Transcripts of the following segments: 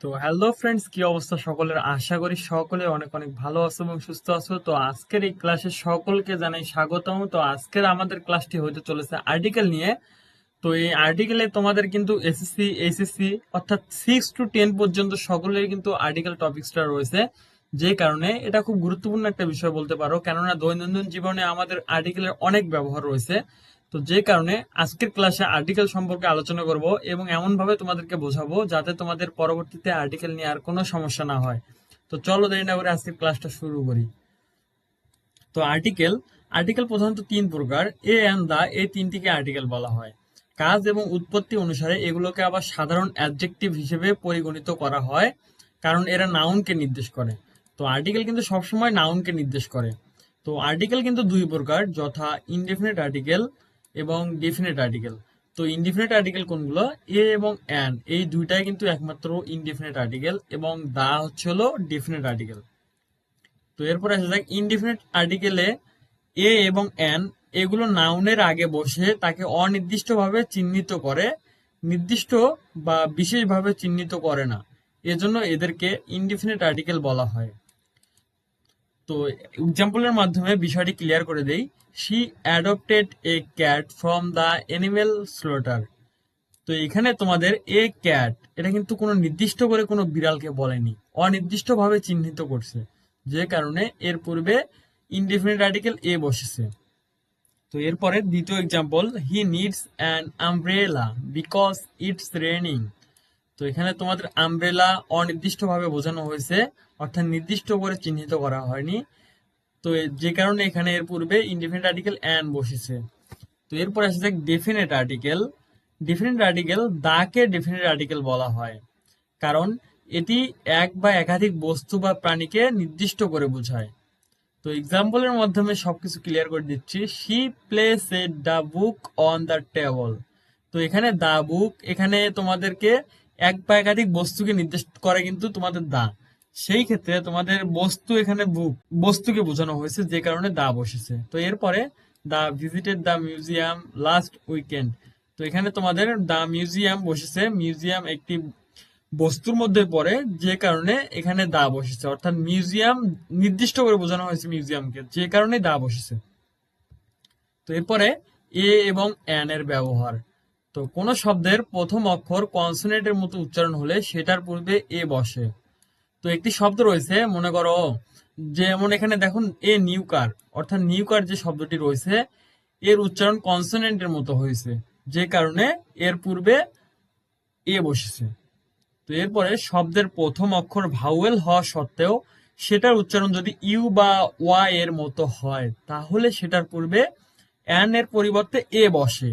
তো hello friends কি অবস্থা সকলের? আশা করি সকলে অনেক অনেক ভালো আছো এবং সুস্থ আছো। তো আজকের এই ক্লাসে সকলকে জানাই স্বাগতম। তো আজকের আমাদের ক্লাসটি হতে চলেছে আর্টিকেল নিয়ে। তো এই আর্টিকেলে তোমাদের কিন্তু এসএসসি এইচএসসি অর্থাৎ সিক্স টু টেন পর্যন্ত সকলের কিন্তু আর্টিকেল টপিক্সটা রয়েছে। যে কারণে এটা খুব গুরুত্বপূর্ণ একটা বিষয় বলতে পারো। কেননা দৈনন্দিন জীবনে আমাদের আর্টিকেলের অনেক ব্যবহার রয়েছে। তো যে কারণে আজকের ক্লাসে আর্টিকেল সম্পর্কে আলোচনা করব এবং এমন ভাবে তোমাদেরকে বোঝাবো যাতে তোমাদের পরবর্তীতে আর্টিকেল নিয়ে আর কোনো সমস্যা না হয়। তো চলো দেরি না করে আজকের ক্লাসটা শুরু করি। তো আর্টিকেল আর্টিকেল প্রধানত তিন প্রকার এ অ্যান্ড দা এই তিনটিকে আর্টিকেল বলা হয়। কাজ এবং উৎপত্তি অনুসারে এগুলোকে আবার সাধারণ অ্যাডজেক্টিভ হিসেবে পরিগণিত করা হয়, কারণ এরা নাউনকে নির্দেশ করে। তো আর্টিকেল কিন্তু সবসময় নাউনকে নির্দেশ করে। তো আর্টিকেল কিন্তু দুই প্রকার, যথা ইনডেফিনিট আর্টিকেল এবং ডেফিনেট আর্টিকেল তো ইনডিফিনিট আর্টিকেল কোনগুলো? এ এবং অ্যান এই দুইটাই কিন্তু একমাত্র ইনডিফিনিট আর্টিকেল এবং দা হচ্ছে হলো ডেফিনেট আর্টিকেল তো এরপর আসা যাক ইনডিফিনিট আর্টিকেলে এ এবং অ্যান এগুলো নাউনের আগে বসে তাকে অনির্দিষ্টভাবে চিহ্নিত করে, নির্দিষ্ট বা বিশেষভাবে চিহ্নিত করে না। এজন্য এদেরকে ইনডিফিনিট আর্টিকেল বলা হয়। তো এক্সাম্পলের মাধ্যমে বিষয়টি ক্লিয়ার করে দেই। She adopted a cat from the animal slaughter তো এখানে তোমাদের এ ক্যাট এটা কিন্তু কোনো নির্দিষ্ট করে কোনো বিড়ালকে বলেনি, অনির্দিষ্টভাবে চিহ্নিত করছে, যে কারণে এর পূর্বে ইনডিফিনিট আর্টিকেল এ বসেছে। তো এরপরে দ্বিতীয় example he needs an umbrella because it's raining তো এখানে তোমাদের আমব্রেলা অনির্দিষ্টভাবে বোঝানো হয়েছে, অর্থাৎ নির্দিষ্ট করে চিহ্নিত করা হয়নি। তো যে কারণে এখানে এর পূর্বে ইনডিফিনিট আর্টিকেল অ্যান বসেছে। তো এরপর আসে যাক ডেফিনেট আর্টিকেল ডেফিনেট আর্টিকেল দাকে ডেফিনেট আর্টিকেল বলা হয়। কারণ এটি এক বা একাধিক বস্তু বা প্রাণীকে নির্দিষ্ট করে বোঝায়। তো এক্সাম্পলের মাধ্যমে সবকিছু ক্লিয়ার করে দিচ্ছি। She place a the book on the table তো এখানে দা বুক এখানে তোমাদেরকে এক বা একাধিক বস্তুকে নির্দেশ করে কিন্তু তোমাদের দা। সেই ক্ষেত্রে তোমাদের বস্তু এখানে বুক বস্তুকে বোঝানো হয়েছে, যে কারণে দা বসেছে। তো এরপরে they visited the museum last weekend. তো এখানে তোমাদের দা মিউজিয়াম বসেছে। মিউজিয়াম একটি বস্তুর মধ্যে পড়ে, যে কারণে এখানে দা বসেছে। অর্থাৎ মিউজিয়াম নির্দিষ্ট করে বোঝানো হয়েছে মিউজিয়ামকে, যে কারণে দা বসেছে। তো এরপরে এ এবং অ্যান এর ব্যবহার। তো কোন শব্দের প্রথম অক্ষর কনসোনেন্টের মতো উচ্চারণ হলে সেটার পূর্বে এ বসে। তো একটি শব্দ রয়েছে, মনে করো, যেমন এখানে দেখুন, এ নিউকার, অর্থাৎ নিউকার যে শব্দটি রয়েছে, এর উচ্চারণ কনসোনেন্টের মতো হয়েছে, যে কারণে এর পূর্বে এ বসেছে। তো এরপরে শব্দের প্রথম অক্ষর ভাউয়েল হওয়া সত্ত্বেও সেটার উচ্চারণ যদি ইউ বা ওয়া এর মতো হয়, তাহলে সেটার পূর্বে অ্যান এর পরিবর্তে এ বসে।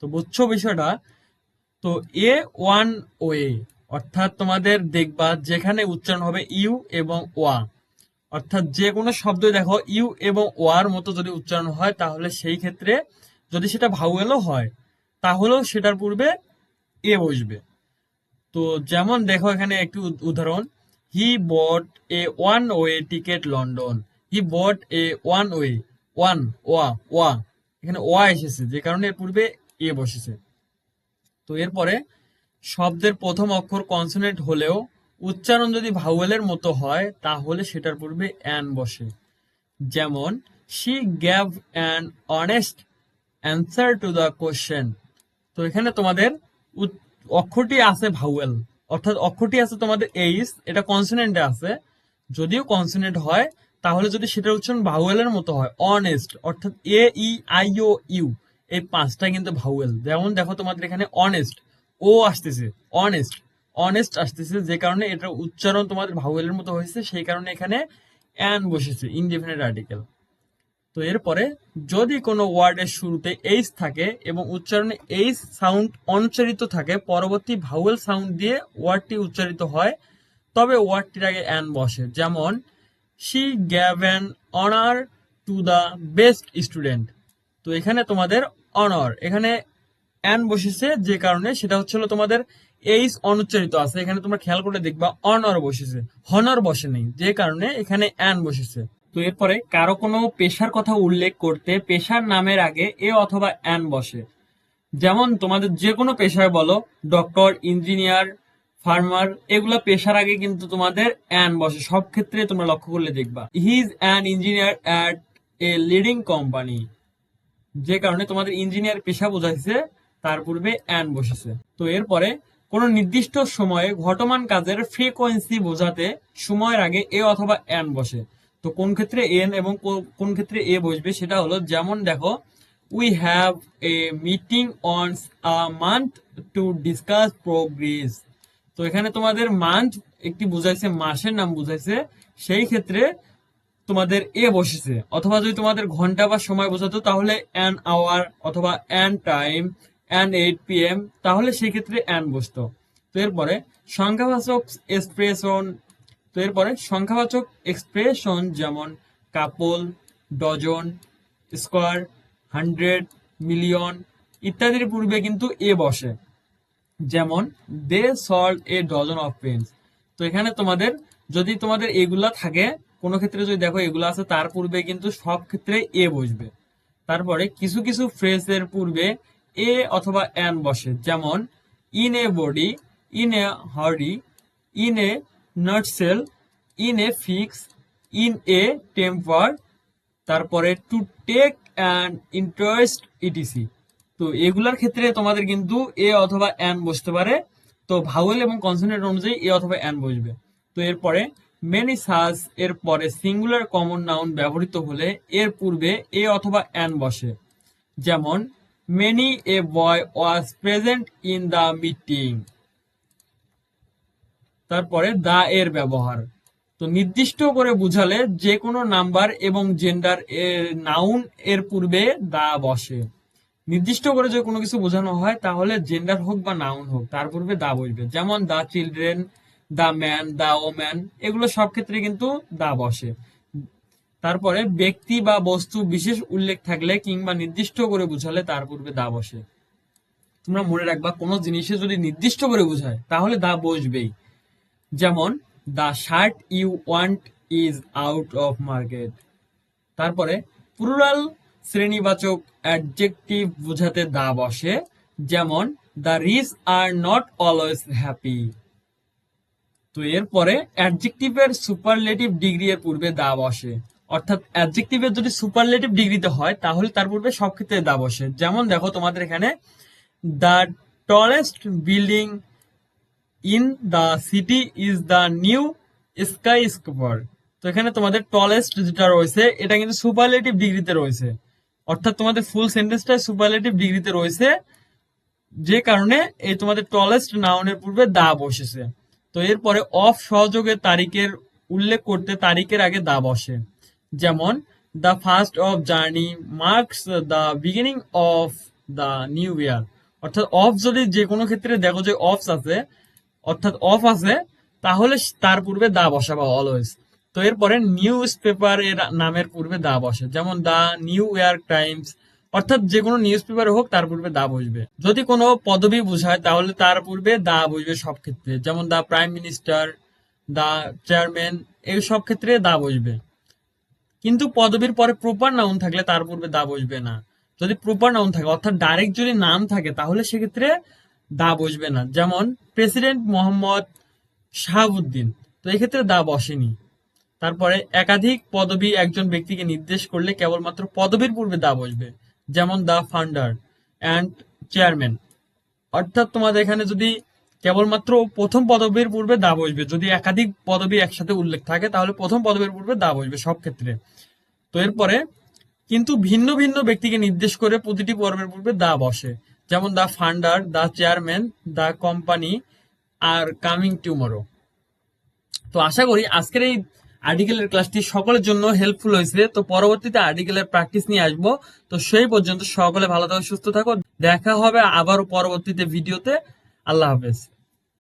তো বুঝছ বিষয়টা? তো এ ওয়ান ওয়ে অর্থাৎ তোমাদের দেখবা যেখানে উচ্চারণ হবে ইউ এবং ওয়া। অর্থাৎ যে কোনো শব্দ দেখো, ইউ এবং ওয়ার মতো যদি উচ্চারণ হয়, তাহলে সেই ক্ষেত্রে যদি সেটা ভাউয়েলও হয়, তাহলেও সেটার পূর্বে এ বসবে। তো যেমন দেখো এখানে একটি উদ- উদাহরণ। He bought a one way ticket London he bought a one way one ওয়া ওয়া। এখানে ওয়া এসেছে, যে কারণে এর পূর্বে এ বসেছে। তো এরপরে শব্দের প্রথম অক্ষর কনসোনেন্ট হলেও উচ্চারণ যদি ভাউয়েলের মতো হয়, তাহলে সেটার পূর্বে অ্যান বসে। যেমন she gave an honest answer to the question তো এখানে তোমাদের অক্ষরটি আছে ভাউয়েল অর্থাৎ অক্ষরটি আছে তোমাদের এইস এটা কনসোনেন্টে আছে। যদিও কনসোনেন্ট হয়, তাহলে যদি সেটার উচ্চারণ ভাউয়েলের মতো হয় অনেস্ট অর্থাৎ এ ই আই ও ইউ এই পাঁচটা কিন্তু ভাউয়েল যেমন দেখো তোমাদের এখানে অনেস্ট ও আসতেছে অনেস্ট অনেস্ট আসতেছে যে কারণে এটার উচ্চারণ তোমাদের ভাউয়েলের মতো হয়েছে, সেই কারণে এখানে অ্যান বসেছে ইনডিফিনিট আর্টিকেল তো এরপরে যদি কোনো ওয়ার্ডের শুরুতে এইচ থাকে এবং উচ্চারণে এইচ সাউন্ড অনুচ্চারিত থাকে, পরবর্তী ভাউয়েল সাউন্ড দিয়ে ওয়ার্ডটি উচ্চারিত হয়, তবে ওয়ার্ডটির আগে অ্যান বসে। যেমন she gave honour to the best student তো এখানে তোমাদের অনর এখানে অ্যান বসেছে, যে কারণে সেটা হচ্ছে তোমাদের এইচ অনুচ্চারিত আছে। এখানে তোমরা খেয়াল করে দেখবা অনর বসেছে। হনর বসে নেই, যে কারণে এখানে অ্যান বসেছে। তো এরপরে কারও কোনো পেশার কথা উল্লেখ করতে পেশার নামের আগে এ অথবা অ্যান বসে। যেমন তোমাদের যে কোনো পেশায় বলো ডক্টর ইঞ্জিনিয়ার ফার্মার এগুলা পেশার আগে কিন্তু তোমাদের অ্যান বসে। সব ক্ষেত্রে তোমরা লক্ষ্য করলে দেখবা। He is an engineer at a leading company যে কারণে তোমাদের ইঞ্জিনিয়ার পেশা বোঝাইছে, তার পূর্বে অ্যান বসেছে। তো এরপরে কোন নির্দিষ্ট সময়ে ঘটমান কাজের ফ্রিকোয়েন্সি বোঝাতে সময়ের আগে এ অথবা অ্যান বসে। তো কোন ক্ষেত্রে এন এবং কোন ক্ষেত্রে এ বসবে সেটা হলো, যেমন দেখো we have a meeting on month to discuss progress তো এখানে তোমাদের মান্থ একটি বুঝাইছে, মাসের নাম বুঝাইছে, সেই ক্ষেত্রে তোমাদের এ বসেছে। অথবা যদি তোমাদের ঘণ্টা বা সময় বোঝাতো, তাহলে অ্যান আওয়ার অথবা an time an eight PM M তাহলে সেই ক্ষেত্রে অ্যান বসতো। তো এরপরে সংখ্যাবাচক এক্সপ্রেশন তো এরপরে সংখ্যাবাচক এক্সপ্রেশন যেমন couple dozen square hundred million ইত্যাদির পূর্বে কিন্তু এ বসে। যেমন they sold a dozen of pens তো এখানে তোমাদের, যদি তোমাদের এগুলা থাকে কোনো ক্ষেত্রে যদি দেখো এগুলো আছে, তার পূর্বে কিন্তু সব ক্ষেত্রে এ বসবে। তারপরে কিছু কিছু ফ্রেজের পূর্বে এ অথবা অ্যান বসে। যেমন in a body in a hurry in a nutshell in a fix in a temper তারপরে to take and interest E T C তো এগুলার ক্ষেত্রে তোমাদের কিন্তু এ অথবা অ্যান বসতে পারে। তো ভাওয়েল এবং কনসোনেন্ট অনুযায়ী এ অথবা অ্যান বসবে। তো এরপরে মেনি সাস এর পরে সিঙ্গুলার কমন নাউন ব্যবহৃত হলে এর পূর্বে এ অথবা অ্যান বসে। যেমন many a boy was present in the meeting তারপরে দা এর ব্যবহার। তো নির্দিষ্ট করে বুঝালে যে কোনো নাম্বার এবং জেন্ডার এর নাউন এর পূর্বে দা বসে। নির্দিষ্ট করে যদি কোনো কিছু বোঝানো হয়, তাহলে জেন্ডার হোক বা নাউন হোক, তার পূর্বে দা বসবে। যেমন the children the man the woman এগুলো সব ক্ষেত্রে কিন্তু দা বসে। তারপরে ব্যক্তি বা বস্তু বিশেষ উল্লেখ থাকলে কিংবা নির্দিষ্ট করে বুঝালে তার পূর্বে দা বসে। তোমরা মনে রাখবা, কোনো জিনিসে যদি নির্দিষ্ট করে বোঝায়, তাহলে দা বসবেই। যেমন the shirt you want is out of market তারপরে প্লুরাল শ্রেণীবাচক অ্যাডজেক্টিভ বোঝাতে দা বসে। যেমন the rich are not always happy তো এরপরে অ্যাডজেক্টিভের সুপারলেটিভ ডিগ্রি এর পূর্বে দা বসে। অর্থাৎ অ্যাডজেক্টিভের যদি সুপারলেটিভ ডিগ্রিতে হয়, তাহলে তার পূর্বে সব ক্ষেত্রে দা বসে। যেমন দেখো তোমাদের এখানে the tallest building in the city is the new skyscraper তো এখানে তোমাদের টলেস্ট যেটা রয়েছে, এটা কিন্তু সুপারলেটিভ ডিগ্রিতে রয়েছে। অর্থাৎ তোমাদের ফুল সেন্টেন্সটা সুপারলেটিভ ডিগ্রিতে রয়েছে, যে কারণে এই তোমাদের টলেস্ট নাউনের পূর্বে দা বসেছে। তো এরপরে অফ সহযোগের তারিখের উল্লেখ করতে তারিখের আগে দা বসে যেমন, the first of journey marks the beginning of the new year. অর্থাৎ অফ যদি যে কোনো ক্ষেত্রে দেখো যে অফস আছে, অর্থাৎ অফ আছে, তাহলে তার পূর্বে দা বসাবা অলওয়েজ তো এরপরে নিউজ পেপার এর নামের পূর্বে দা বসে যেমন দা নিউ ইয়র্ক টাইমস অর্থাৎ যে কোনো নিউজ পেপার হোক, তার পূর্বে দা বসবে যদি কোনো পদবি বোঝায়, তাহলে তার পূর্বে দা বসবে সব ক্ষেত্রে। যেমন the prime minister the chairman এই সব ক্ষেত্রে দা বসবে কিন্তু পদবীর পরে প্রপার নাউন থাকলে তার পূর্বে দা বসবে না। যদি প্রপার নাউন থাকে, অর্থাৎ ডাইরেক্ট যদি নাম থাকে, তাহলে সেক্ষেত্রে দা বসবে না। যেমন প্রেসিডেন্ট মোহাম্মদ শাহাবুদ্দিন। তো এক্ষেত্রে দা বসেনি। তারপরে একাধিক পদবি একজন ব্যক্তিকে নির্দেশ করলে কেবলমাত্র পদবীর পূর্বে দা বসবে যেমন দা ফান্ডার অ্যান্ড চেয়ারম্যান। অর্থাৎ তোমাদের এখানে যদি কেবলমাত্র প্রথম পদবীর পূর্বে দা বসবে, যদি একাধিক পদবি একসাথে উল্লেখ থাকে, তাহলে প্রথম পদবীর পূর্বে দা বসবে সব ক্ষেত্রে। তো এরপরে কিন্তু ভিন্ন ভিন্ন ব্যক্তিকে নির্দেশ করে প্রতিটি পর্বের পূর্বে দা বসে। যেমন the founder the chairman, the company are coming tomorrow. তো আশা করি আজকের এই আর্টিকেলের ক্লাসটি সকলের জন্য হেল্পফুল হয়েছে। তো পরবর্তীতে আর্টিকেলের প্র্যাকটিস নিয়ে আসব। তো সেই পর্যন্ত সকলে ভালো থাকো, সুস্থ থাকো। দেখা হবে আবারও পরবর্তীতে ভিডিওতে আল্লাহ হাফেজ।